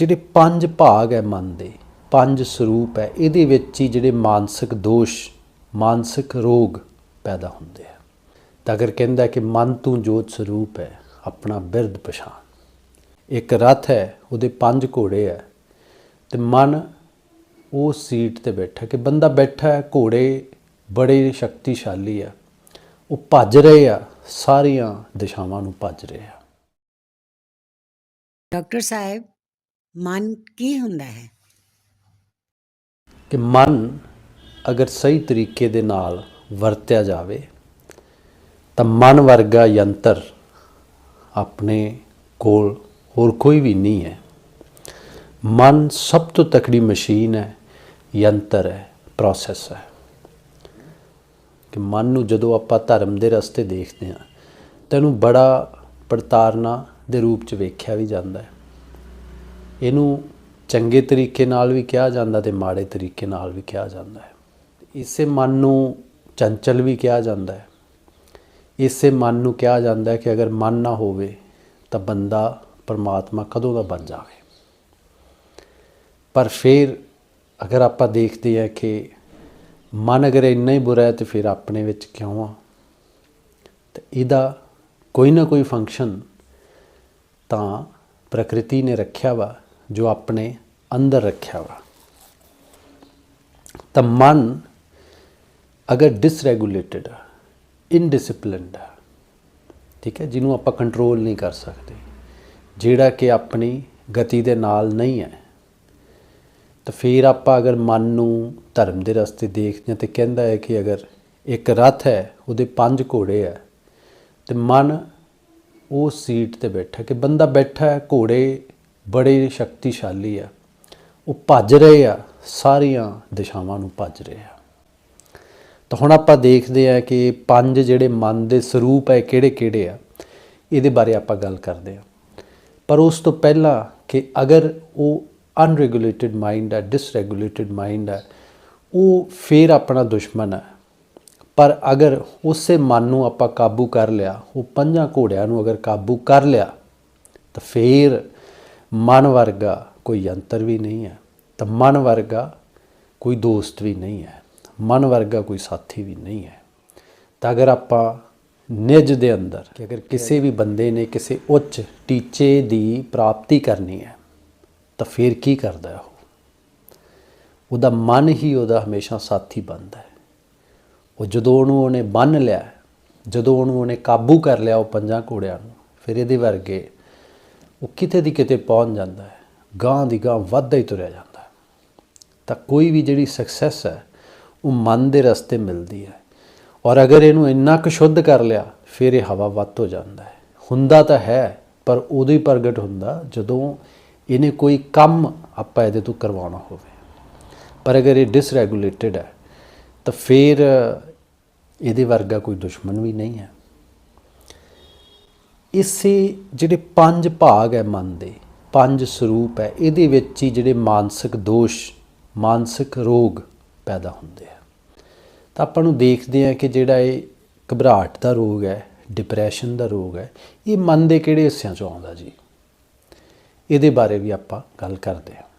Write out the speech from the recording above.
ਜਿਹੜੇ ਪੰਜ ਭਾਗ ਹੈ ਮਨ ਦੇ, ਪੰਜ ਸਰੂਪ ਹੈ, ਇਹਦੇ ਵਿੱਚ ਹੀ ਜਿਹੜੇ ਮਾਨਸਿਕ ਦੋਸ਼, ਮਾਨਸਿਕ ਰੋਗ ਪੈਦਾ ਹੁੰਦੇ ਆ। ਤਾਂ ਅਗਰ ਕਹਿੰਦਾ ਕਿ ਮਨ ਤੂੰ ਜੋਤ ਸਰੂਪ ਹੈ, ਆਪਣਾ ਬਿਰਧ ਪਛਾਣ। ਇੱਕ ਰਥ ਹੈ, ਉਹਦੇ ਪੰਜ ਘੋੜੇ ਹੈ, ਤੇ ਮਨ ਉਹ ਸੀਟ ਤੇ ਬੈਠਾ ਕਿ ਬੰਦਾ ਬੈਠਾ ਹੈ, ਘੋੜੇ ਬੜੇ ਸ਼ਕਤੀਸ਼ਾਲੀ ਆ, ਉਹ ਭੱਜ ਰਹੇ ਆ, ਸਾਰੀਆਂ ਦਿਸ਼ਾਵਾਂ ਨੂੰ ਭੱਜ ਰਹੇ ਆ। ਡਾਕਟਰ ਸਾਹਿਬ ਮਨ ਕੀ ਹੁੰਦਾ ਹੈ? ਕਿ ਮਨ ਅਗਰ ਸਹੀ ਤਰੀਕੇ ਦੇ ਨਾਲ ਵਰਤਿਆ ਜਾਵੇ, ਤਾਂ ਮਨ ਵਰਗਾ ਯੰਤਰ ਆਪਣੇ ਕੋਲ ਹੋਰ ਕੋਈ ਵੀ ਨਹੀਂ ਹੈ। ਮਨ ਸਭ ਤੋਂ ਤਕੜੀ ਮਸ਼ੀਨ ਹੈ, ਯੰਤਰ ਹੈ ਪ੍ਰੋਸੈਸ ਹੈ। ਕਿ ਮਨ ਨੂੰ ਜਦੋਂ ਆਪਾਂ ਧਰਮ ਦੇ ਰਸਤੇ ਦੇਖਦੇ ਹਾਂ, ਤਾਂ ਇਹਨੂੰ ਬੜਾ ਪ੍ਰਤਾਰਨਾ ਦੇ ਰੂਪ ਚ ਵੇਖਿਆ ਵੀ ਜਾਂਦਾ ਹੈ। ਇਹਨੂੰ ਚੰਗੇ ਤਰੀਕੇ ਨਾਲ ਵੀ ਕਿਹਾ ਜਾਂਦਾ ਤੇ ਮਾੜੇ ਤਰੀਕੇ ਨਾਲ ਵੀ ਕਿਹਾ ਜਾਂਦਾ ਹੈ। ਇਸੇ ਮਨ ਨੂੰ ਚੰਚਲ ਵੀ ਕਿਹਾ ਜਾਂਦਾ ਹੈ। ਇਸੇ ਮਨ ਨੂੰ ਕਿਹਾ ਜਾਂਦਾ ਹੈ ਕਿ ਅਗਰ ਮਨ ਨਾ ਹੋਵੇ ਤਾਂ ਬੰਦਾ ਪਰਮਾਤਮਾ ਕਦੋਂ ਦਾ ਬਣ ਜਾਵੇ। ਪਰ ਫਿਰ ਅਗਰ ਆਪਾਂ ਦੇਖਦੇ ਹਾਂ ਕਿ ਮਨ ਅਗਰ ਇੰਨਾ ਹੀ ਬੁਰਾ ਹੈ ਤੇ ਫਿਰ ਆਪਣੇ ਵਿੱਚ ਕਿਉਂ ਆ? ਤੇ ਇਹਦਾ ਕੋਈ ਨਾ ਕੋਈ ਫੰਕਸ਼ਨ ਤਾਂ ਪ੍ਰਕਿਰਤੀ ਨੇ ਰੱਖਿਆ ਵਾ। ਜੋ ਆਪਣੇ ਅੰਦਰ ਰੱਖਿਆ ਵਾ ਤਾਂ ਮਨ ਅਗਰ ਡਿਸਰੈਗੂਲੇਟਡ ਆ ਇਨਡਿਸਪਲਿਨਡ ਆ, ਠੀਕ ਹੈ, ਜਿਹਨੂੰ ਆਪਾਂ ਕੰਟਰੋਲ ਨਹੀਂ ਕਰ ਸਕਦੇ, ਜਿਹੜਾ ਕਿ ਆਪਣੀ ਗਤੀ ਦੇ ਨਾਲ ਨਹੀਂ ਹੈ, ਤਾਂ ਫਿਰ ਆਪਾਂ ਅਗਰ ਮਨ ਨੂੰ ਧਰਮ ਦੇ ਰਸਤੇ ਦੇਖਦੇ ਹਾਂ ਤੇ ਕਹਿੰਦਾ ਹੈ ਕਿ ਅਗਰ ਇੱਕ ਰਥ ਹੈ, ਉਹਦੇ ਪੰਜ ਘੋੜੇ ਹੈ, ਤੇ ਮਨ ਉਹ ਸੀਟ ਤੇ ਬੈਠਾ ਕਿ ਬੰਦਾ ਬੈਠਾ ਹੈ ਘੋੜੇ ਬੜੇ ਸ਼ਕਤੀਸ਼ਾਲੀ ਆ। ਉਹ ਭੱਜ ਰਹੇ ਆ, ਸਾਰੀਆਂ ਦਿਸ਼ਾਵਾਂ ਨੂੰ ਭੱਜ ਰਹੇ ਆ। ਤਾਂ ਹੁਣ ਆਪਾਂ ਦੇਖਦੇ ਆ ਕਿ ਪੰਜ ਜਿਹੜੇ ਮਨ ਦੇ ਸਰੂਪ ਹੈ ਕਿਹੜੇ ਕਿਹੜੇ ਆ? ਇਹਦੇ ਬਾਰੇ ਆਪਾਂ ਗੱਲ ਕਰਦੇ ਆ। ਪਰ ਉਸ ਤੋਂ ਪਹਿਲਾਂ ਕਿ ਅਗਰ ਉਹ ਅਨਰੈਗੂਲੇਟਿਡ ਮਾਈਂਡ ਹੈ ਡਿਸਰੈਗੂਲੇਟਿਡ ਮਾਈਂਡ ਹੈ ਉਹ ਫੇਰ ਆਪਣਾ ਦੁਸ਼ਮਣ ਹੈ ਪਰ ਅਗਰ ਉਸੇ ਮਨ ਨੂੰ ਆਪਾਂ ਕਾਬੂ ਕਰ ਲਿਆ, ਉਹ ਪੰਜਾਂ ਘੋੜਿਆਂ ਨੂੰ ਅਗਰ ਕਾਬੂ ਕਰ ਲਿਆ, ਤਾਂ ਫੇਰ ਮਨ ਵਰਗਾ ਕੋਈ ਯੰਤਰ ਵੀ ਨਹੀਂ ਹੈ ਤਾਂ ਮਨ ਵਰਗਾ ਕੋਈ ਦੋਸਤ ਵੀ ਨਹੀਂ ਹੈ ਮਨ ਵਰਗਾ ਕੋਈ ਸਾਥੀ ਵੀ ਨਹੀਂ ਹੈ। ਤਾਂ ਅਗਰ ਆਪਾਂ ਨਿਜ ਦੇ ਅੰਦਰ ਕਿ ਅਗਰ ਕਿਸੇ ਵੀ ਬੰਦੇ ਨੇ ਕਿਸੇ ਉੱਚ ਟੀਚੇ ਦੀ ਪ੍ਰਾਪਤੀ ਕਰਨੀ ਹੈ ਤਾਂ ਫਿਰ ਕੀ ਕਰਦਾ ਹੈ ਉਹ? ਉਹਦਾ ਮਨ ਹੀ ਉਹਦਾ ਹਮੇਸ਼ਾ ਸਾਥੀ ਬਣਦਾ ਹੈ। ਉਹ ਜਦੋਂ ਉਹਨੂੰ ਉਹਨੇ ਬੰਨ ਲਿਆ ਜਦੋਂ ਉਹਨੂੰ ਉਹਨੇ ਕਾਬੂ ਕਰ ਲਿਆ ਉਹ ਪੰਜਾਂ ਘੋੜਿਆਂ ਨੂੰ ਫਿਰ ਇਹਦੇ ਵਰਗੇ ਉਹ ਕਿਤੇ ਦੀ ਕਿਤੇ ਪਹੁੰਚ ਜਾਂਦਾ ਹੈ ਗਾਂ ਦੀ ਗਾਂ ਵੱਧਦਾ ਹੀ ਤੁਰਿਆ ਜਾਂਦਾ ਹੈ। ਤਾਂ ਕੋਈ ਵੀ ਜਿਹੜੀ ਸਕਸੈਸ ਹੈ, ਉਹ ਮਨ ਦੇ ਰਸਤੇ ਮਿਲਦੀ ਹੈ। ਔਰ ਅਗਰ ਇਹਨੂੰ ਇੰਨਾ ਕੁ ਸ਼ੁੱਧ ਕਰ ਲਿਆ, ਫਿਰ ਇਹ ਹਵਾ ਵੱਧ ਹੋ ਜਾਂਦਾ ਹੈ। ਹੁੰਦਾ ਤਾਂ ਹੈ, ਪਰ ਉਦੋਂ ਹੀ ਪ੍ਰਗਟ ਹੁੰਦਾ ਜਦੋਂ ਇਹਨੇ ਕੋਈ ਕੰਮ ਆਪਾਂ ਇਹਦੇ ਤੋਂ ਕਰਵਾਉਣਾ ਹੋਵੇ। ਪਰ ਅਗਰ ਇਹ ਡਿਸਰੈਗੂਲੇਟਡ ਹੈ, ਤਾਂ ਫਿਰ ਇਹਦੇ ਵਰਗਾ ਕੋਈ ਦੁਸ਼ਮਣ ਵੀ ਨਹੀਂ ਹੈ। ਇਸੇ ਜਿਹੜੇ ਪੰਜ ਭਾਗ ਹੈ ਮਨ ਦੇ, ਪੰਜ ਸਰੂਪ ਹੈ, ਇਹਦੇ ਵਿੱਚ ਹੀ ਜਿਹੜੇ ਮਾਨਸਿਕ ਦੋਸ਼, ਮਾਨਸਿਕ ਰੋਗ ਪੈਦਾ ਹੁੰਦੇ ਆ। ਤਾਂ ਆਪਾਂ ਨੂੰ ਦੇਖਦੇ ਆ ਕਿ ਜਿਹੜਾ ਇਹ ਘਬਰਾਹਟ ਦਾ ਰੋਗ ਹੈ ਡਿਪਰੈਸ਼ਨ ਦਾ ਰੋਗ ਹੈ, ਇਹ ਮਨ ਦੇ ਕਿਹੜੇ ਹਿੱਸਿਆਂ ਚੋਂ ਆਉਂਦਾ ਜੀ? ਇਹਦੇ ਬਾਰੇ ਵੀ ਆਪਾਂ ਗੱਲ ਕਰਦੇ ਹਾਂ।